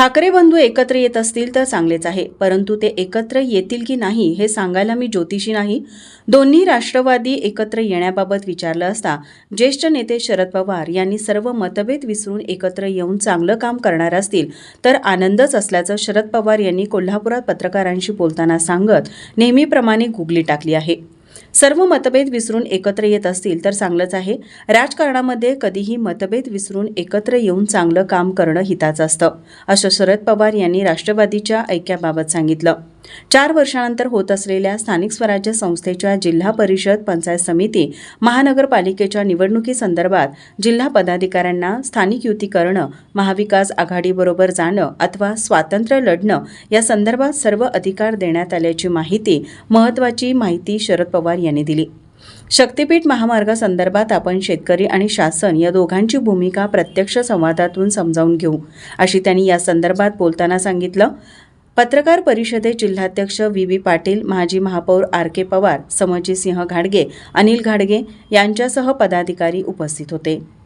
ठाकरे बंधू एकत्र येत असतील तर चांगलेच आहे परंतु ते एकत्र येतील की नाही हे सांगायला मी ज्योतिषी नाही. दोन्ही राष्ट्रवादी एकत्र येण्याबाबत विचारलं असता ज्येष्ठ नेते शरद पवार यांनी सर्व मतभेद विसरून एकत्र येऊन चांगलं काम करणार असतील तर आनंदच असल्याचं शरद पवार यांनी कोल्हापुरात पत्रकारांशी बोलताना सांगत नेहमीप्रमाणे गुगली टाकली आहे. सर्व मतभेद विसरून एकत्र येत असतील तर चांगलंच आहे. राजकारणामध्ये कधीही मतभेद विसरून एकत्र येऊन चांगलं काम करणं हिताचं असतं. असं शरद पवार यांनी राष्ट्रवादीच्या ऐक्याबाबत सांगितलं. चार वर्षानंतर होत असलेल्या स्थानिक स्वराज्य संस्थेच्या जिल्हा परिषद पंचायत समिती महानगरपालिकेच्या निवडणुकीसंदर्भात जिल्हा पदाधिकाऱ्यांना स्थानिक युती करणं महाविकास आघाडीबरोबर जाणं अथवा स्वातंत्र्य लढणं या संदर्भात सर्व अधिकार देण्यात आल्याची माहिती महत्त्वाची माहिती शरद पवार यांनी दिली. शक्तीपीठ महामार्गासंदर्भात आपण शेतकरी आणि शासन या दोघांची भूमिका प्रत्यक्ष संवादातून समजावून घेऊ अशी त्यांनी या संदर्भात बोलताना सांगितलं. पत्रकार परिषदेत जिल्हाध्यक्ष व्ही. व्ही. पाटील माजी महापौर आर. के. पवार समजीसिंह घाडगे अनिल घाडगे यांच्यासह पदाधिकारी उपस्थित होते.